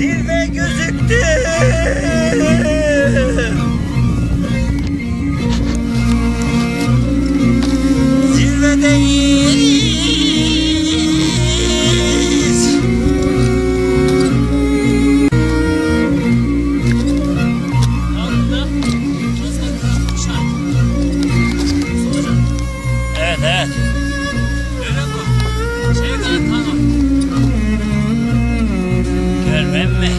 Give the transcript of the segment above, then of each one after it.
Zirve gözüktü. Zirvedeyiz. Evet evet. Şöyle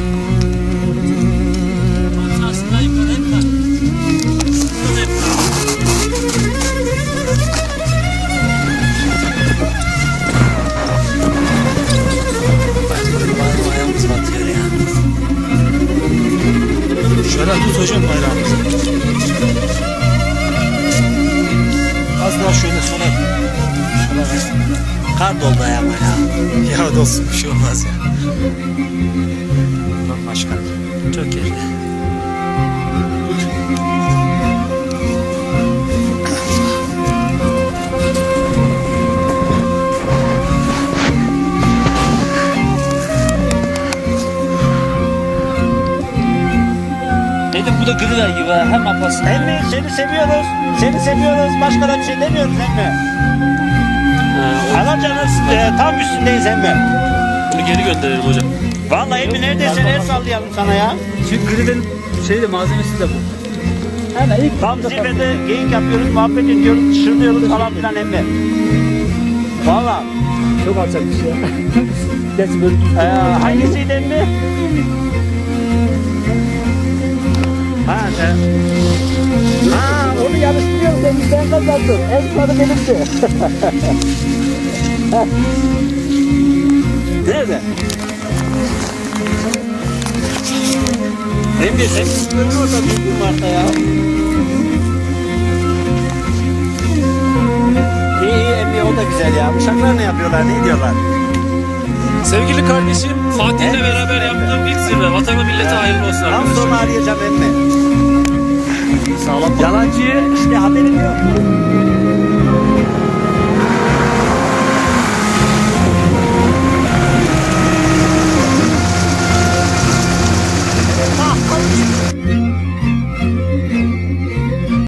tut hocam bayrağımızı. Az daha şöyle sola. Sola ver. Kar doldu ayağıma ya. Ya dostum bir şey olmaz ya. İyi. Dedim bu da gırıver gibi ha. Hem apasın. Emmi seni seviyoruz. Seni seviyoruz. Başka da bir şey demiyoruz Emmi. Alacanız e, tam üstündeyiz Emmi. Bunu geri gönderelim hocam. Vallahi Emmi neredesin el sallayalım sana ya. Çünkü gridin şeyi de malzemesi de bu. Hemen ilk Tam zirvede geyik yapıyoruz, muhabbet ediyoruz, şırlıyoruz falan filan Emmi. Valla. çok alçak bir şey ya. Gerçi böyle E, hangisiydi Emmi? Ha sen. Ha onu yarıştırıyorum ben sen kazandın. En sonu benimdi. Nerede? Emmi sen görün orada büyük bir marta ya. İyi iyi Emmi o da güzel ya. Uşaklar ne yapıyorlar, ne diyorlar? Sevgili kardeşim Fatih'le beraber yaptığım ilk zirve. Vatana millete hayırlı olsun Tam arkadaşlar. sonra arayacağım Emmi. Sağlam. Yalancı işte haberim yok.